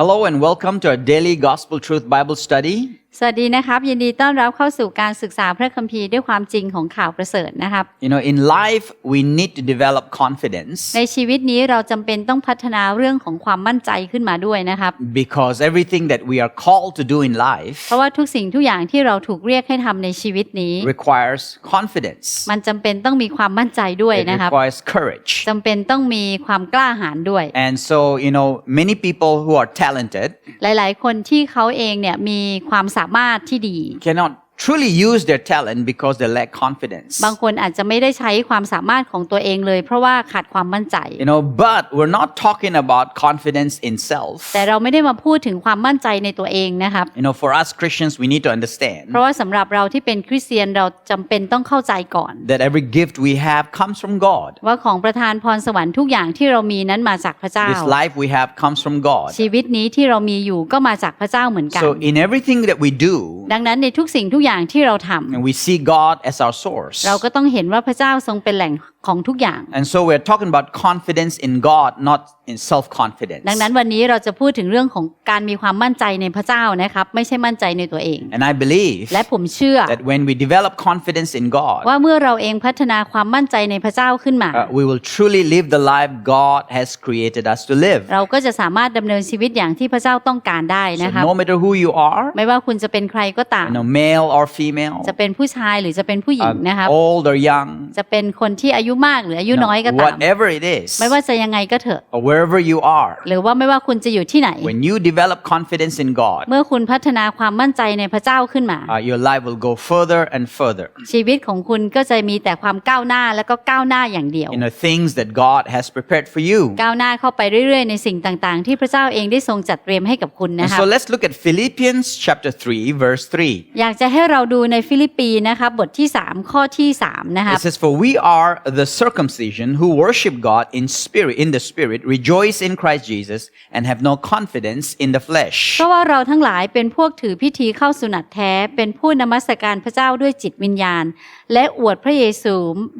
Hello and welcome to our daily Gospel Truth Bible study. สวัสดีนะครับ ยินดีต้อนรับเข้าสู่การศึกษาพระคัมภีร์ด้วยความจริงของข่าวประเสริฐนะครับ You know, in life, we need to develop confidence ในชีวิตนี้เราจำเป็นต้องพัฒนาเรื่องของความมั่นใจขึ้นมาด้วยนะครับ because everything that we are called to do in life เพราะว่าทุกสิ่งทุกอย่างที่เราถูกเรียกให้ทำในชีวิตนี้ requires confidence. มันจำเป็นต้องมีความมั่นใจด้วย It นะครับ requires courage. จำเป็นต้องมีความกล้าหาญด้วย And so, you know, many people who are talented หลาย ๆ คนที่เขาเองเนี่ยมีความสามารถที่ดี cannot truly use their talent because they lack confidence. บางคนอาจจะไม่ได้ใช้ความสามารถของตัวเองเลย เพราะว่าขาดความมั่นใจ You know, but we're not talking about confidence in self. แต่เราไม่ได้มาพูดถึงความมั่นใจในตัวเองนะครับ You know, for us Christians, we need to understand เพราะว่าสำหรับเราที่เป็นคริสเตียนเราจำเป็นต้องเข้าใจก่อน that every gift we have comes from God. ว่าของประทานพรสวรรค์ทุกอย่างที่เรามีนั้นมาจากพระเจ้า This life we have comes from God. ชีวิตนี้ที่เรามีอยู่ก็มาจากพระเจ้าเหมือนกัน So in everything that we do, ดังนั้นในทุกสิ่งทุกอย่างที่เราทำ and we see God as our source. เราก็ต้องเห็นว่าพระเจ้าทรงเป็นแหล่งของทุกอย่าง And so we're talking about confidence in God, not in self-confidence. ดังนั้นวันนี้เราจะพูดถึงเรื่องของการมีความมั่นใจในพระเจ้านะครับ ไม่ใช่มั่นใจในตัวเอง And I believe และผมเชื่อ that when we develop confidence in God, ว่าเมื่อเราเองพัฒนาความมั่นใจในพระเจ้าขึ้นมา uh, we will truly live the life God has created us to live. เราก็จะสามารถดำเนินชีวิตอย่างที่พระเจ้าต้องการได้ So นะครับ no matter who you are, ไม่ว่าคุณจะเป็นใครก็ตาม you know, male or female, จะเป็นผู้ชายหรือจะเป็นผู้หญิง uh, นะครับ old or young, จะเป็นคนที่อายุมากหรืออายุ you know, น้อยก็ตาม whatever it is, ไม่ว่าจะยังไงก็เถอะ or wherever you are, หรือว่าไม่ว่าคุณจะอยู่ที่ไหน when you develop confidence in God, เมื่อคุณพัฒนาความมั่นใจในพระเจ้าขึ้นมา uh, your life will go further and further. ชีวิตของคุณก็จะมีแต่ความก้าวหน้าและก็ก้าวหน้าอย่างเดียว You know, things that God has prepared for you. ก้าวหน้าเข้าไปเรื่อยๆ ในสิ่งต่างๆ ที่พระเจ้าเองได้ทรงจัดเตรียมให้กับคุณ And นะครับ so let's look at Philippians chapter 3, verse 3. อยากจะให้เราดูในฟิลิปปีนะครับบทที่ 3 ข้อที่3นะครับ It says, For we are the circumcision who worship God in spirit, in the spirit, rejoice in Christ Jesus, and have no confidence in the flesh. เพราะว่าเราทั้งหลายเป็นพวกถือพิธีเข้าสุนัตแท้ เป็นผู้นมัสการพระเจ้าด้วยจิตวิญญาณ และอวดพระเยซู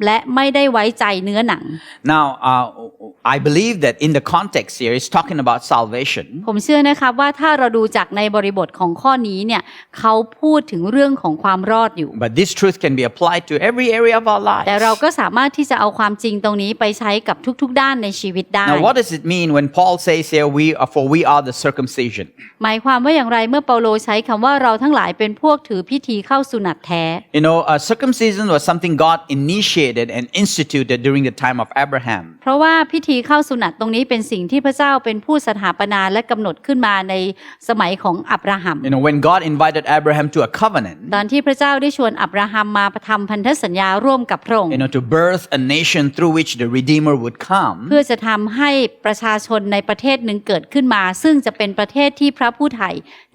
และไม่ได้ไว้ใจเนื้อหนัง Now, uh, I believe that in the context here, it's talking about salvation. ผมเชื่อนะครับว่าถ้าเราดูจากในบริบทของข้อนี้เนี่ยเขาพูดถึงเรื่องของความรอดอยู่ But this truth can be applied to every area of our แต่ lives. เราก็สามารถที่จะเอาความจริงตรงนี้ไปใช้กับทุกๆ ด้านในชีวิตได้ Now, what does it mean when Paul says here, we are, for we are the circumcision? หมายความว่าอย่างไรเมื่อเปาโลใช้คำว่าเราทั้งหลายเป็นพวกถือพิธีเข้าสุนัตแท้ You know, uh, circumcision was something God initiated and instituted during the time of Abraham. เพราะว่าพิธีเข้าสุนัตตรงนี้เป็นสิ่งที่พระเจ้าเป็นผู้สถาปนาและกำหนดขึ้นมาในสมัยของอับราฮัม You know, when God invited Abraham to a covenant, ตอนที่พระเจ้าได้ชวนอับราฮัมมาทำพันธสัญญาร่วมกับพระองค์ you know, to birth a nation through which the Redeemer would come, เพื่อจะทำให้ประชาชนในประเทศหนึ่งเกิดขึ้นมา ซึ่งจะเป็นประเทศที่พระผู้ไถ่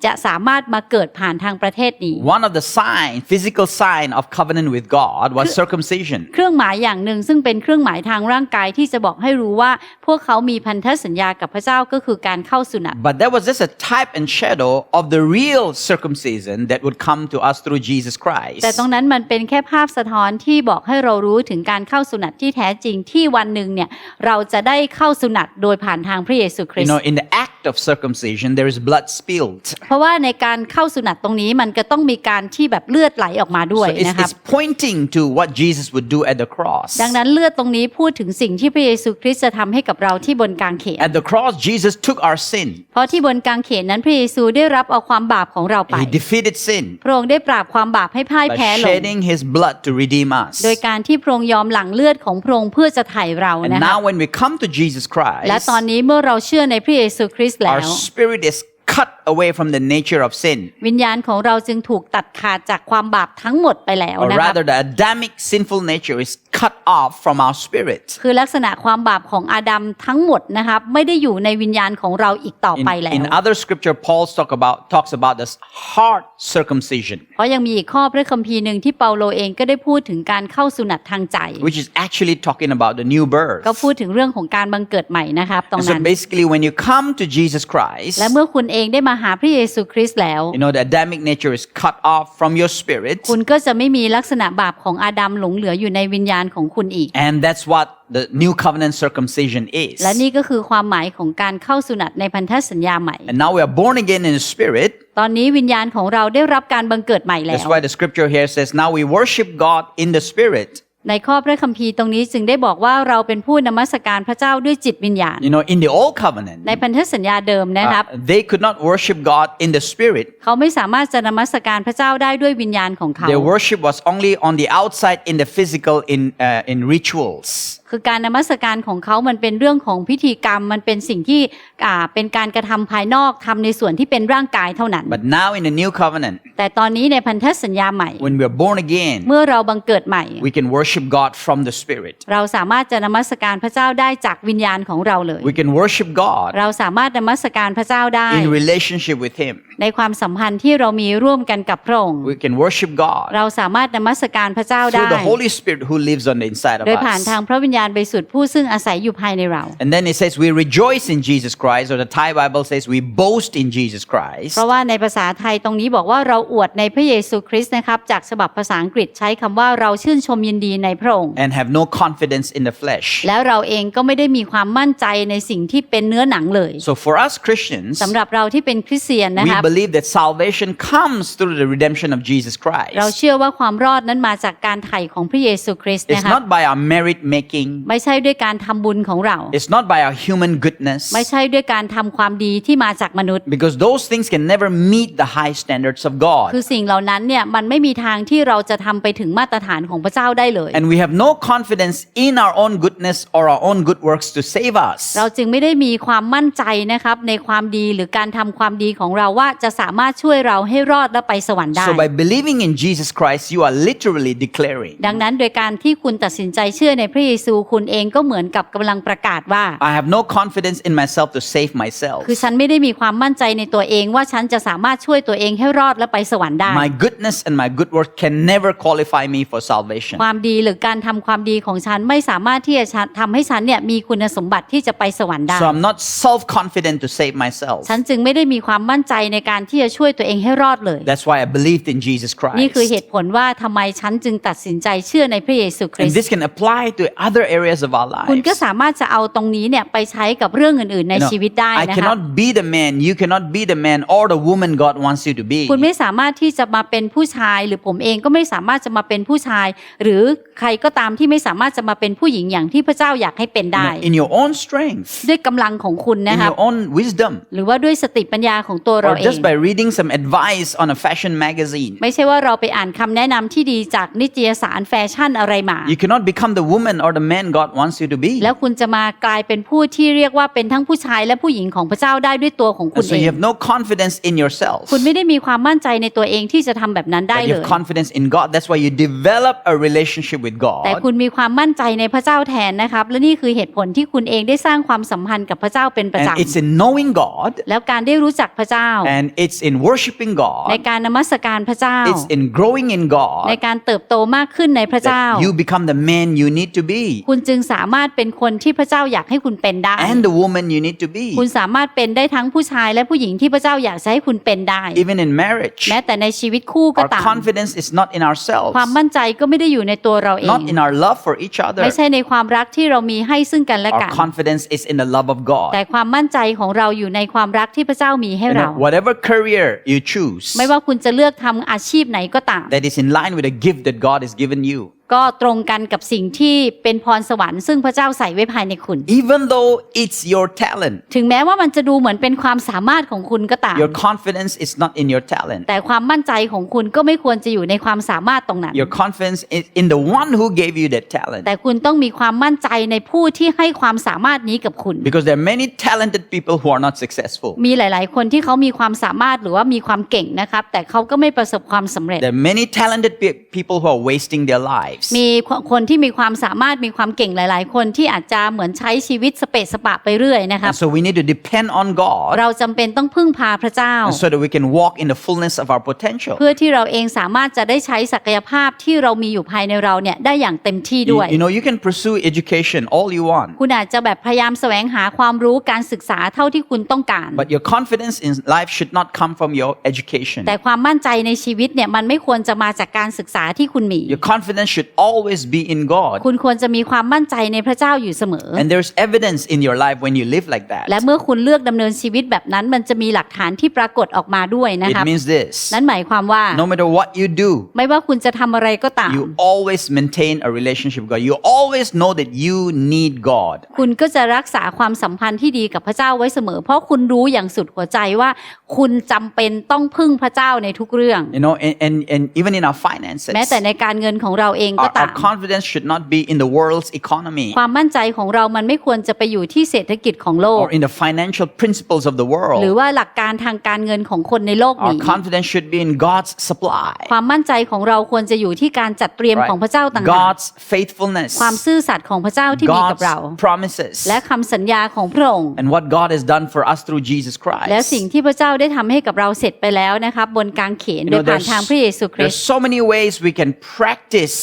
จะสามารถมาเกิดผ่านทางประเทศนี้ one of the sign, physical sign of covenant with God was circumcision. เครื่องหมายอย่างหนึ่งซึ่งเป็นเครื่องหมายทางร่างกายที่จะบอกให้รู้ว่า พวกเขามีพันธสัญญากับพระเจ้าก็คือการเข้าสุนัต But that was just a type and shadow of the real circumcision that would come to us through Jesus Christ. แต่ตรงนั้นมันเป็นแค่ภาพสะท้อนที่บอกให้เรารู้ถึงการเข้าสุนัตที่แท้จริงที่วันหนึ่งเนี่ยเราจะได้เข้าสุนัตโดยผ่านทางพระเยซูคริ You ส know, ต์ in the act of circumcision, there is blood spilled. เพราะว่าในการเข้าสุนัตตรงนี้มันก็ต้องมีการที่แบบเลือดไหลออกมาด้วย So it's, นะครับ it's pointing to what Jesus would do at the cross. ดังนั้นเลือดตรงนี้พูดถึงสิ่งที่พระเยซูคริสต์จะทำให้กับเราที่บนกางเขน At the cross, Jesus took our sin. เพราะที่บนกางเขนนั้นพระเยซูได้รับเอาความบาปของเราไป He defeated sin พระองค์ได้ปราบความบาปให้พ่าย by แพ้ลง shedding his blood to redeem us. โดยการที่พระองค์ยอมหลั่งเลือดของพระองค์เพื่อจะไถ่เรา And นะคะ now, when we come to Jesus และ Christ, ตอนนี้เมื่อเราเชื่อในพระเยซูคริสต์แล้ our ว spirit is cut away from the nature of sin. วิญญาณของเราจึงถูกตัดขาดจากความบาปทั้งหมดไปแล้ว Or นะครับ rather, the Adamic sinful nature is cut off from our spirit. คือลักษณะความบาปของอาดัมทั้งหมดนะครับไม่ได้อยู่ในวิญญาณของเราอีกต่อ In, ไปแล้ว in other scripture, Paul talk about, talks about this heart circumcision, เพราะยังมีอีกข้อพระคัมภีร์หนึ่งที่เปาโลเองก็ได้พูดถึงการเข้าสุนัตทางใจ which is actually talking about the new birth. ก็พูดถึงเรื่องของการบังเกิดใหม่นะครับตรง And so นั้น basically, when you come to Jesus Christ, และเมื่อคุณเองได้มาหาพระเยซูคริสต์แล้ว you know, the Adamic nature is cut off from your spirit. คุณก็จะไม่มีลักษณะบาปของอาดัมหลงเหลืออยู่ในวิญญาณของคุณอีก And that's what the new covenant circumcision is. และนี่ก็คือความหมายของการเข้าสุนัตในพันธสัญญาใหม่ And now we are born again in the spirit. ตอนนี้วิญญาณของเราได้รับการบังเกิดใหม่แล้ That's ว why the scripture here says, now we worship God in the spirit. ในข้อพระคัมภีร์ตรงนี้จึงได้บอกว่าเราเป็นผู้นมัสการพระเจ้าด้วยจิตวิญญาณ You know, in the old covenant, ในพันธสัญญาเดิมนะครับ uh, they could not worship God in the spirit. เขาไม่สามารถจะนมัสการพระเจ้าได้ด้วยวิญญาณของเขา Their worship was only on the outside in the physical, in, uh, in rituals. คือการนมัสการของเขามันเป็นเรื่องของพิธีกรรม มันเป็นสิ่งที่อ่าเป็นการกระทำภายนอกทำในส่วนที่เป็นร่างกายเท่านั้น But now in the new covenant, แต่ตอนนี้ในพันธสัญญาใหม่ when we are born again, เมื่อเราบังเกิดใหม่ we can worship God from the spirit. เราสามารถจะนมัสการพระเจ้าได้จากวิญญาณของเราเลย We can worship God เราสามารถนมัสการพระเจ้าได้ in relationship with Him. ในความสัมพันธ์ที่เรามีร่วมกันกับพระองค์ We can worship God เราสามารถนมัสการพระเจ้า through ได้ the Holy Spirit who lives on the inside of โดยผ่านทาง us. พระวิญญาณบริสุทธิ์ผู้ซึ่งอาศัยอยู่ภายในเรา And then it says we rejoice in Jesus Christ, or the Thai Bible says we boast in Jesus Christ. เพราะว่าในภาษาไทยตรงนี้บอกว่าเราอวดในพระเยซูคริสต์นะครับจากฉบับภาษาอังกฤษใช้คำว่าเราชื่นชมยินดีในพระองค์ and have no confidence in the flesh. แล้วเราเองก็ไม่ได้มีความมั่นใจในสิ่งที่เป็นเนื้อหนังเลย So for us Christians, สำหรับเราที่เป็นคริสเตียนนะ we ครับ believe that salvation comes through the redemption of Jesus เรา Christ. เชื่อว่าความรอดนั้นมาจากการไถ่ของพระเยซูคริสต์ It's นะครับ not by our merit making. ไม่ใช่ด้วยการทำบุญของเรา It's not by our human goodness. ไม่ใช่ด้วยการทำความดีที่มาจากมนุษย์ Because those things can never meet the high standards of คือ God. สิ่งเหล่านั้นเนี่ยมันไม่มีทางที่เราจะทำไปถึงมาตรฐานของพระเจ้าได้เลย And we have no confidence in our own goodness or our own good works to save us. เราจึงไม่ได้มีความมั่นใจนะครับในความดีหรือการทำความดีของเราว่าจะสามารถช่วยเราให้รอดและไปสวรรค์ได้ So by believing in Jesus Christ, you are literally declaring, ดังนั้นโดยการที่คุณตัดสินใจเชื่อในพระเยซูคุณเองก็เหมือนกับกำลังประกาศว่า I have no confidence in myself to save myself. คือฉันไม่ได้มีความมั่นใจในตัวเองว่าฉันจะสามารถช่วยตัวเองให้รอดและไปสวรรค์ได้ My goodness and my good work can never qualify me for salvation. ความดีหรือการทำความดีของฉันไม่สามารถที่จะทำให้ฉันเนี่ยมีคุณสมบัติที่จะไปสวรรค์ได้ So I'm not self confident to save myself. ฉันจึงไม่ได้มีความมั่นใจในการที่จะช่วยตัวเองให้รอดเลย That's why I believed in Jesus นี่คือเห Christ. ตุผลว่าทำไมฉันจึงตัดสินใจเชื่อในพระเยซูคริ And สต์ this can apply to other areas of our คุณก็ lives. สามารถจะเอาตรงนี้เนี่ยไปใช้กับเรื่องอื่นๆใน You know, ชีวิตได้ I นะคะ cannot be the man, you cannot be the man or the woman God wants you to be. คุณไม่สามารถที่จะมาเป็นผู้ชาย หรือผมเองก็ไม่สามารถจะมาเป็นผู้ชาย หรือใครก็ตามที่ไม่สามารถจะมาเป็นผู้หญิงอย่างที่พระเจ้าอยากให้เป็น You ได้ know, in your own strength, ด้วยกำลังของคุณ in นะครับ your own wisdom, หรือว่าด้วยสติปัญญาของตัวเรา or เอง just by reading some advice on a fashion magazine. ไม่ใช่ว่าเราไปอ่านคำแนะนำที่ดีจากนิตยสารแฟชั่นอะไรมา You cannot become the woman or the man God wants you to be. แล้วคุณจะมากลายเป็นผู้ที่เรียกว่าเป็นทั้งผู้ชายและผู้หญิงของพระเจ้าได้ด้วยตัวของคุ And ณ so เอ you ง have no confidence in yourself. คุณไม่ได้มีความมั่นใจในตัวเองที่จะทำแบบนั้นได้ But เล you ย have confidence in God. That's why you develop a relationship with แต่ God. คุณมีความมั่นใจในพระเจ้าแทนนะครับ และนี่คือเหตุผลที่คุณเองได้สร้างความสัมพันธ์กับพระเจ้าเป็นประ And จ it's in knowing God ำแล้วการได้รู้จักพระเจ้า and it's in worshiping ใน God. การนมัสการพระเจ้า It's in growing in ใน God การเติบโตมากขึ้นในพระเจ้า that you become the man you need to be คุณจึงสามารถเป็นคนที่พระเจ้าอยากให้คุณเป็นได้ and the woman you need to be. คุณสามารถเป็นได้ทั้งผู้ชายและผู้หญิงที่พระเจ้าอยากจะให้คุณเป็นได้ Even in marriage, แม้แต่ในชีวิตคู่ก็ our ตาม confidence is not in ourselves, ความมั่นใจก็ไม่ได้อยู่ในตัวเราเอง not in our love for each other. ไม่ใช่ในความรักที่เรามีให้ซึ่งกันและ Our กัน confidence is in the love of แต่ God. ความมั่นใจของเราอยู่ในความรักที่พระเจ้ามีให้ You เรา know, whatever career you choose ไม่ว่าคุณจะเลือกทำอาชีพไหนก็ตาม that is in line with the gift that God has given you. ก็ตรงกันกับสิ่งที่เป็นพรสวรรค์ซึ่งพระเจ้าใส่ไว้ภายในคุณ Even though it's your talent, ถึงแม้ว่ามันจะดูเหมือนเป็นความสามารถของคุณก็ตาม your confidence is not in your talent. แต่ความมั่นใจของคุณก็ไม่ควรจะอยู่ในความสามารถตรงนั้น Your confidence is in the one who gave you that talent. แต่คุณต้องมีความมั่นใจในผู้ที่ให้ความสามารถนี้กับคุณ Because there are many talented people who are not successful. มีหลาย ๆ คนที่เขามีความสามารถหรือว่ามีความเก่งนะครับแต่เขาก็ไม่ประสบความสำเร็จ There are many talented pe- people who are wasting their lives. มีคนที่มีความสามารถมีความเก่งหลาย ๆ คนที่อาจจะเหมือนใช้ชีวิตสเปะสปะไปเรื่อยนะครับ And so we need to depend on God เราจำเป็นต้องพึ่งพาพระเจ้า so that we can walk in the fullness of our potential. เพื่อที่เราเองสามารถจะได้ใช้ศักยภาพที่เรามีอยู่ภายในเราเนี่ยได้อย่างเต็มที่ You, ด้วย you know, you can pursue education all you want, คุณอาจจะแบบพยายามแสวงหาความรู้การศึกษาเท่าที่คุณต้องการ but your confidence in life should not come from your education. แต่ความมั่นใจในชีวิตเนี่ยมันไม่ควรจะมาจากการศึกษาที่คุณมี Your confidence should should always be in God. คุณควรจะมีความมั่นใจในพระเจ้าอยู่เสมอ And there's evidence in your life when you live like และ that. เมื่อคุณเลือกดำเนินชีวิตแบบนั้นมันจะมีหลักฐานที่ปรากฏออกมาด้วยนะ It ครับ means this นั่นหมายความว่า no matter what you do, ไม่ว่าคุณจะทำอะไรก็ตาม you always maintain a relationship with God. You always know that you need God. คุณก็จะรักษาความสัมพันธ์ที่ดีกับพระเจ้าไว้เสมอ เพราะคุณรู้อย่างสุดหัวใจว่า คุณจำเป็นต้องพึ่งพระเจ้าในทุกเรื่อง You know, and, and, and even in our finances, แม้แต่ในการเงินของเราเองก็ our, ตาม our confidence should not be in the world's economy ความมั่นใจของเรามันไม่ควรจะไปอยู่ที่เศรษฐกิจของโลก or in the financial principles of the หรือ world. ว่าหลักการทางการเงินของคนในโลก Our นี้ confidence should be in God's supply, ความมั่นใจของเราควรจะอยู่ที่การจัดเตรียม right? ของพระเจ้าต่างหาก God's faithfulness, ความซื่อสัตย์ของพระเจ้าที่มีกับ God's เรา promises, และคำสัญญาของพระองค์ and what God has done for us through Jesus และ Christ. สิ่งที่พระเจ้าได้ทำให้กับเราเสร็จไปแล้วนะครับบนกางเขน You โดย know, ผ่าน there's, ทางพระเยซูคริส there's ต์ so many ways we can practice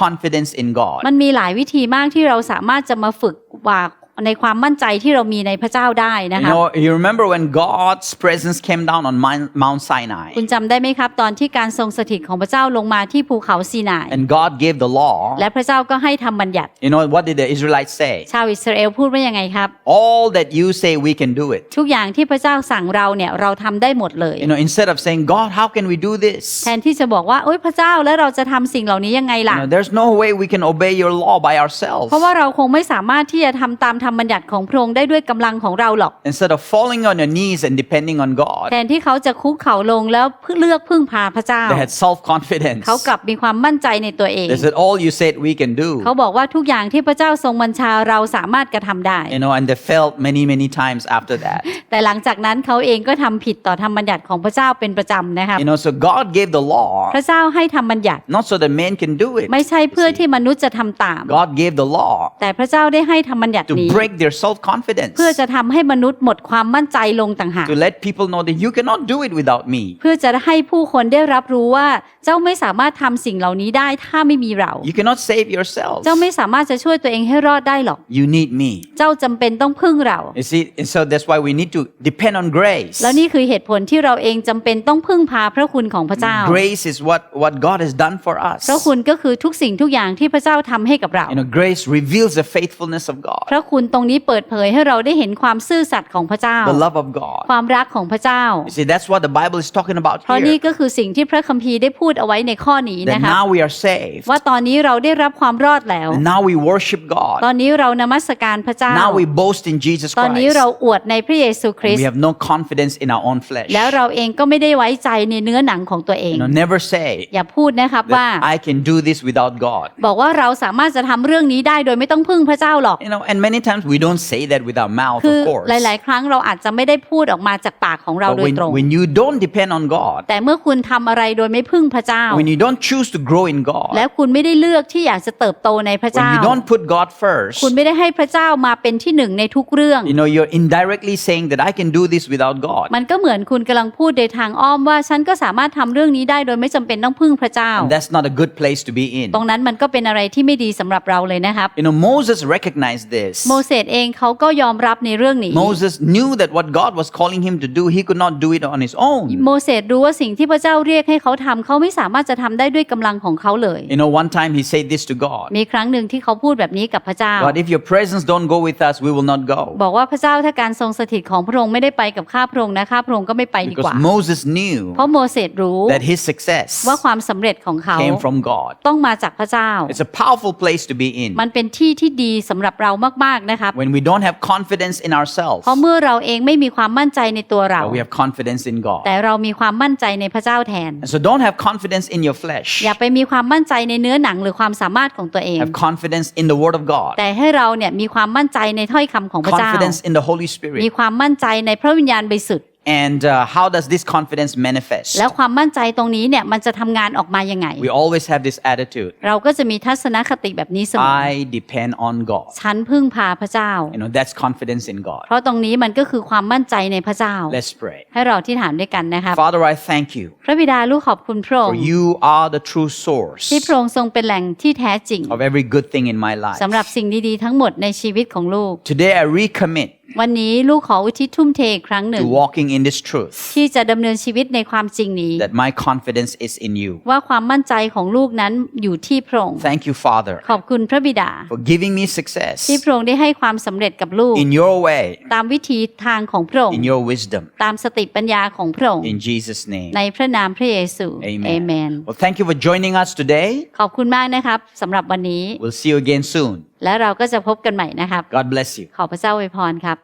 confidence in God. มันมีหลายวิธีมากที่เราสามารถจะมาฝึกว่า ในความมั่นใจที่เรามีในพระเจ้าได้นะ You ครับ know, you remember when God's presence came down on Mount Mount Sinai คุณจำได้ไหมครับ ตอนที่การทรงสถิตของพระเจ้าลงมาที่ภูเขาซีนาย and God gave the law? และพระเจ้าก็ให้ทำบัญญัติ You know, what did the Israelites say? ชาวอิสราเอลพูดว่ายังไงครับ All that you say, we can do it. ทุกอย่างที่พระเจ้าสั่งเราเนี่ยเราทำได้หมดเลย You know, instead of saying, God, how can we do this? แทนที่จะบอกว่าโอ๊ยพระเจ้าแล้วเราจะทำสิ่งเหล่านี้ยังไง You ล่ะ know, there's no way we can obey your law by ourselves. เพราะว่าเราคงไม่สามารถที่จะทำตามธรรมบัญญัติของพระองค์ได้ด้วยกำลังของเราหรอก Instead of falling on your knees and depending on God, แทนที่เขาจะคุกเข่าลงแล้วเลือกพึ่งพาพระเจ้า they had self confidence. เขากลับมีความมั่นใจในตัวเอง They said, All you said we can do. เขาบอกว่าทุกอย่างที่พระเจ้าทรงบัญชาเราสามารถกระทำได้ You know, and they failed many, many times after that. แต่หลังจากนั้นเขาเองก็ทำผิดต่อธรรมบัญญัติของพระเจ้าเป็นประจำนะครับ You know, so God gave the law พระเจ้าให้ทำบัญญัติ not so that men can do it. ไม่ใช่เพื่อที่มนุษย์จะทำตาม God gave the law แต่พระเจ้าได้ให้ทำบัญญัติ to นี้ break their self confidence, เพื่อจะทำให้มนุษย์หมดความมั่นใจลงต่างหาก to let people know that you cannot do it without me. เพื่อจะให้ผู้คนได้รับรู้ว่าเจ้าไม่สามารถทำสิ่งเหล่านี้ได้ถ้าไม่มีเรา You cannot save yourself. เจ้าไม่สามารถจะช่วยตัวเองให้รอดได้หรอก You need me. เจ้าจำเป็นต้องพึ่งเรา You see, and so that's why we need to depend on grace. แล้วนี่คือเหตุผลที่เราเองจำเป็นต้องพึ่งพาพระคุณของพระเจ้า Grace is what, what God has done for us. พระคุณก็คือทุกสิ่งทุกอย่างที่พระเจ้าทำให้กับเรา You know, grace reveals the faithfulness of God, พระคุณตรงนี้เปิดเผยให้เราได้เห็นความซื่อสัตย์ของพระเจ้า the love of God. ความรักของพระเจ้า You see, that's what the Bible is talking about เพราะนี่ here. ก็คือสิ่งที่พระคัมภีร์ได้พูดเอาไว้ในข้อนี้ That นะคะ now we are saved. ว่าตอนนี้เราได้รับความรอดแล้ว And now we worship ตอ God. นนี้เรานมัสการพระเจ้า Now we boast in Jesus ตอนนี้ Christ. เราอวดในพระเยซูคริส We ต์ have no confidence in our own flesh. แล้วเราเองก็ไม่ได้ไว้ใจในเนื้อหนังของตัวเอง You know, never say อย่าพูดนะครับว่า that I can do this without God. บอกว่าเราสามารถจะทำเรื่องนี้ได้โดยไม่ต้องพึ่งพระเจ้าหรอก You know, and many times we don't say that with our mouth, คือ of course. หลาย ๆ ครั้งเราอาจจะไม่ได้พูดออกมาจากปากของเรา But โดย when, ตรง when you don't depend on God, แต่เมื่อคุณทำอะไรโดยไม่พึ่งพระเจ้า when you don't choose to grow in God, และคุณไม่ได้เลือกที่อยากจะเติบโตในพระ when เจ้า you don't put God first, คุณไม่ได้ให้พระเจ้ามาเป็นที่หนึ่งในทุกเรื่อง you know, you're indirectly saying that I can do this without God. มันก็เหมือนคุณกำลังพูดโดยทางอ้อมว่าฉันก็สามารถทำเรื่องนี้ได้โดยไม่จำเป็นต้องพึ่งพระเจ้า And that's not a good place to be in. ตรงนั้นมันก็เป็นอะไรที่ไม่ดีสำหรับเราเลยนะครับ You know, Moses recognized this. โมเสสเองเขาก็ยอมรับในเรื่องนี้ Moses knew that what God was calling him to do, he could not do it on his own. โมเสสรู้ว่าสิ่งที่พระเจ้าเรียกให้เขาทำเขาไม่สามารถจะทำได้ด้วยกำลังของเขาเลย You know, one time he said this to God มีครั้งหนึ่งที่เขาพูดแบบนี้กับพระเจ้า God, if your presence don't go with us, we will not go. บอกว่าพระเจ้าถ้าการทรงสถิตของพระองค์ไม่ได้ไปกับข้าพระองค์นะข้าพระองค์ก็ไม่ไปดีก Because ว่า Moses knew เพราะโมเสสรู้ that his success ว่าความสำเร็จของเขา came from God. ต้องมาจากพระเจ้า It's a powerful place to be in มันเป็นที่ที่ดีสำหรับเรามากๆนะครับ when we don't have confidence in ourselves, เพราะเมื่อเราเองไม่มีความมั่นใจในตัวเรา but we have confidence in God. แต่เรามีความมั่นใจในพระเจ้าแทน And so don't have confidence in your flesh. อย่าไปมีความมั่นใจในเนื้อหนังหรือความสามารถของตัวเอง Have confidence in the Word of God. แต่ให้เราเนี่ยมีความมั่นใจในถ้อยคำของพระเจ้า Confidence in the Holy มี Spirit. ความมั่นใจในพระวิญญาณบริสุทธิ์ And uh, how does this confidence manifest? แล้วความมั่นใจตรงนี้เนี่ยมันจะทำงานออกมายังไง We always have this attitude เราก็จะมีทัศนคติแบบนี้เสมอ I depend on God. ฉันพึ่งพาพระเจ้า You know, that's confidence in God. เพราะตรงนี้มันก็คือความมั่นใจในพระเจ้า Let's pray. ให้เราที่ฐานด้วยกันนะครับ Father, I thank you พระบิดาลูกขอบคุณพระอง for ค์ you are the true source ที่พระองค์ทรงเป็นแหล่งที่แท้จริง of every good thing in my life. สำหรับสิ่งดีๆทั้งหมดในชีวิตของลูก Today I recommit วันนี้ลูกขออุทิศทุ่มเทอีกครั้งหนึ่ง to walking in this truth ที่จะดำเนินชีวิตในความจริงนี้ that my confidence is in you. ว่าความมั่นใจของลูกนั้นอยู่ที่พระองค์ Thank you, Father, ขอบคุณพระบิดา for giving me success ที่พระองค์ได้ให้ความสำเร็จกับลูก in your way, ตามวิธีทางของพระองค์ in your wisdom. ตามสติปัญญาของพระองค์ In Jesus' name. ในพระนามพระเยซู Amen. เอเมน Well, thank you for joining us today. ขอบคุณมากนะครับสำหรับวันนี้ We'll see you again soon. และเราก็จะพบกันใหม่นะครับ God bless you. ขอพระเจ้าอวยพรครับ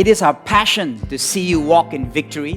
It is our passion to see you walk in victory